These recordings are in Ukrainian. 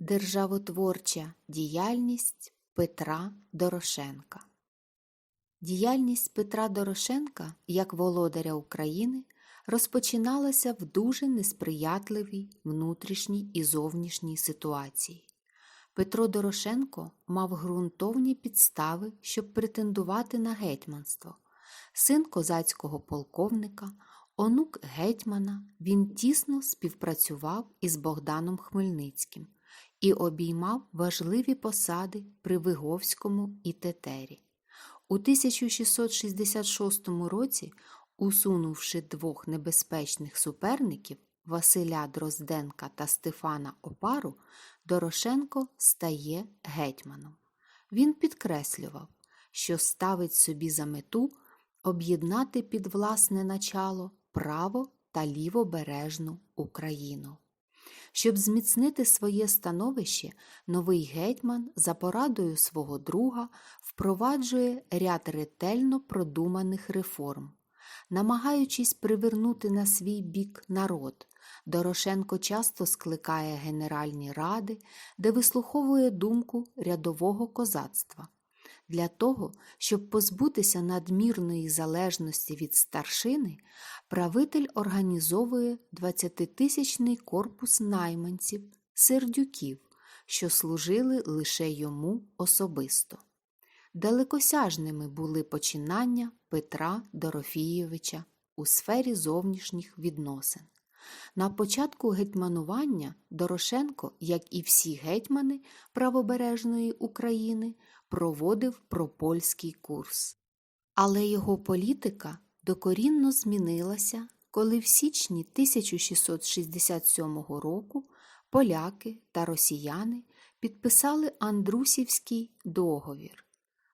Державотворча діяльність Петра Дорошенка Діяльність Петра Дорошенка як володаря України розпочиналася в дуже несприятливій внутрішній і зовнішній ситуації. Петро Дорошенко мав ґрунтовні підстави, щоб претендувати на гетьманство. Син козацького полковника, онук гетьмана, він тісно співпрацював із Богданом Хмельницьким і обіймав важливі посади при Виговському і Тетері. У 1666 році, усунувши двох небезпечних суперників Василя Дрозденка та Стефана Опару, Дорошенко стає гетьманом. Він підкреслював, що ставить собі за мету об'єднати під власне начало право та лівобережну Україну. Щоб зміцнити своє становище, новий гетьман за порадою свого друга впроваджує ряд ретельно продуманих реформ. Намагаючись привернути на свій бік народ, Дорошенко часто скликає генеральні ради, де вислуховує думку рядового козацтва. Для того, щоб позбутися надмірної залежності від старшини, правитель організовує 20-тисячний корпус найманців, сердюків, що служили лише йому особисто. Далекосяжними були починання Петра Дорофійовича у сфері зовнішніх відносин. На початку гетьманування Дорошенко, як і всі гетьмани правобережної України, проводив пропольський курс. Але його політика докорінно змінилася, коли в січні 1667 року поляки та росіяни підписали Андрусівський договір.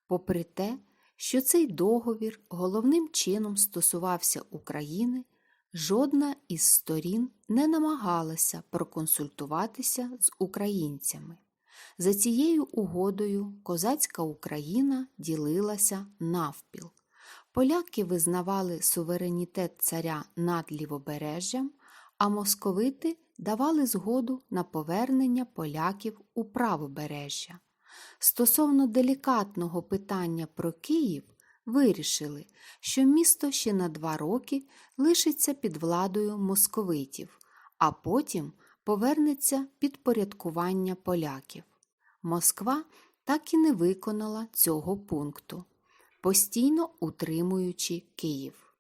Попри те, що цей договір головним чином стосувався України, жодна із сторін не намагалася проконсультуватися з українцями. За цією угодою козацька Україна ділилася навпіл. Поляки визнавали суверенітет царя над лівобережжям, а московити давали згоду на повернення поляків у правобережжя. Стосовно делікатного питання про Київ, вирішили, що місто ще на два роки лишиться під владою московитів, а потім повернеться під порядкування поляків. Москва так і не виконала цього пункту, постійно утримуючи Київ.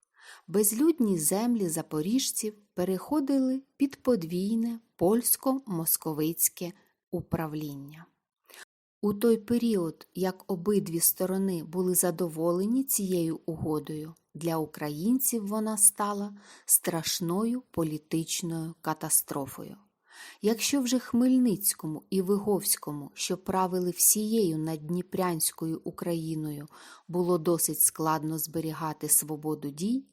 Безлюдні землі запоріжців переходили під подвійне польсько-московицьке управління. У той період, як обидві сторони були задоволені цією угодою, для українців вона стала страшною політичною катастрофою. Якщо вже Хмельницькому і Виговському, що правили всією наддніпрянською Україною, було досить складно зберігати свободу дій,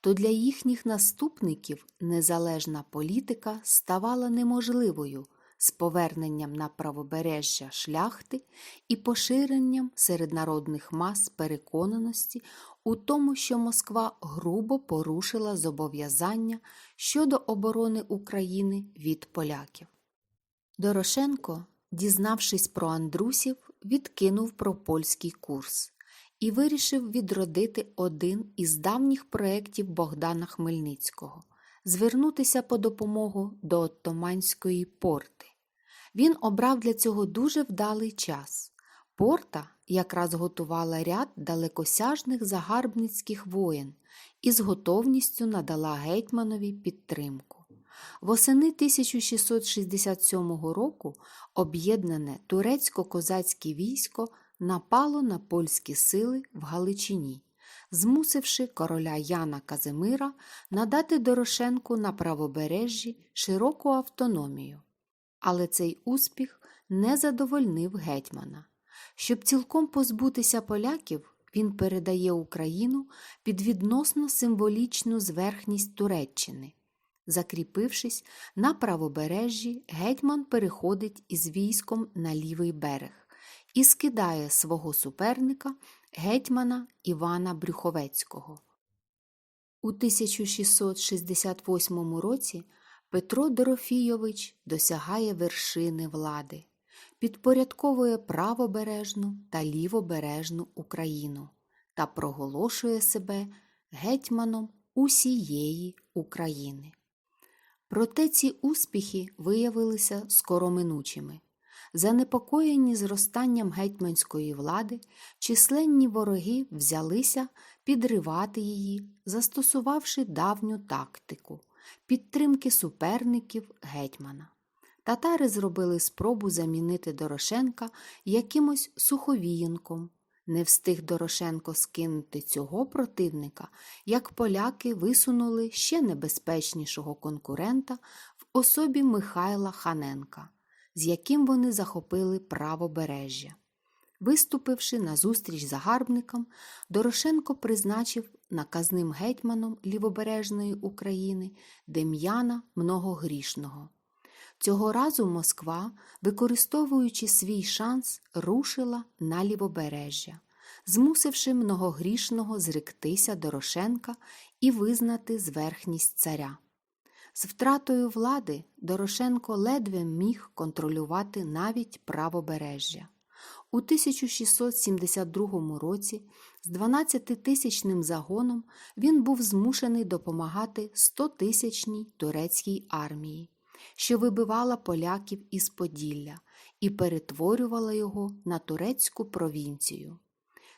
то для їхніх наступників незалежна політика ставала неможливою з поверненням на правобережжя шляхти і поширенням серед народних мас переконаності у тому, що Москва грубо порушила зобов'язання щодо оборони України від поляків. Дорошенко, дізнавшись про андрусів, відкинув пропольський курс і вирішив відродити один із давніх проєктів Богдана Хмельницького звернутися по допомогу до Оттоманської порти. Він обрав для цього дуже вдалий час. Порта якраз готувала ряд далекосяжних загарбницьких воєн і з готовністю надала гетьманові підтримку. Восени 1667 року об'єднане турецько-козацьке військо напало на польські сили в Галичині, змусивши короля Яна Казимира надати Дорошенку на правобережжі широку автономію. Але цей успіх не задовольнив гетьмана. Щоб цілком позбутися поляків, він передає Україну під відносно символічну зверхність Туреччини. Закріпившись на правобережжі, гетьман переходить із військом на лівий берег і скидає свого суперника гетьмана Івана Брюховецького. У 1668 році Петро Дорофійович досягає вершини влади, підпорядковує правобережну та лівобережну Україну та проголошує себе гетьманом усієї України. Проте ці успіхи виявилися скороминучими. Занепокоєні зростанням гетьманської влади, численні вороги взялися підривати її, застосувавши давню тактику підтримки суперників гетьмана. Татари зробили спробу замінити Дорошенка якимось суховіянком. Не встиг Дорошенко скинути цього противника, як поляки висунули ще небезпечнішого конкурента в особі Михайла Ханенка, з яким вони захопили правобережжя. Виступивши на зустріч загарбникам, Дорошенко призначив наказним гетьманом лівобережної України Дем'яна Многогрішного. Цього разу Москва, використовуючи свій шанс, рушила на лівобережжя, змусивши многогрішного зректися Дорошенка і визнати зверхність царя. З втратою влади Дорошенко ледве міг контролювати навіть правобережжя. У 1672 році з 12-тисячним загоном він був змушений допомагати 100-тисячній турецькій армії, що вибивала поляків із Поділля і перетворювала його на турецьку провінцію.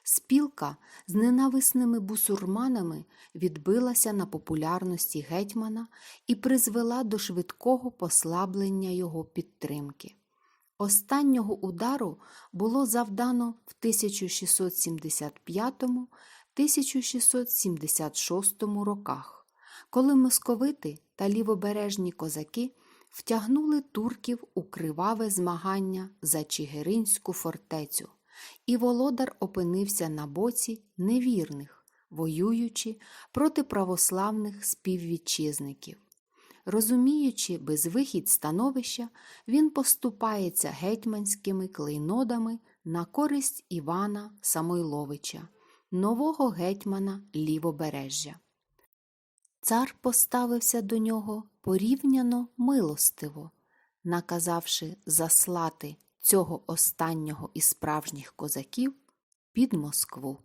Спілка з ненависними бусурманами відбилася на популярності гетьмана і призвела до швидкого послаблення його підтримки. Останнього удару було завдано в 1675-1676 роках, коли московити та лівобережні козаки втягнули турків у криваве змагання за Чигиринську фортецю, і володар опинився на боці невірних, воюючи проти православних співвітчизників. Розуміючи безвихідь становища, він поступається гетьманськими клейнодами на користь Івана Самойловича, нового гетьмана Лівобережжя. Цар поставився до нього порівняно милостиво, наказавши заслати цього останнього із справжніх козаків під Москву.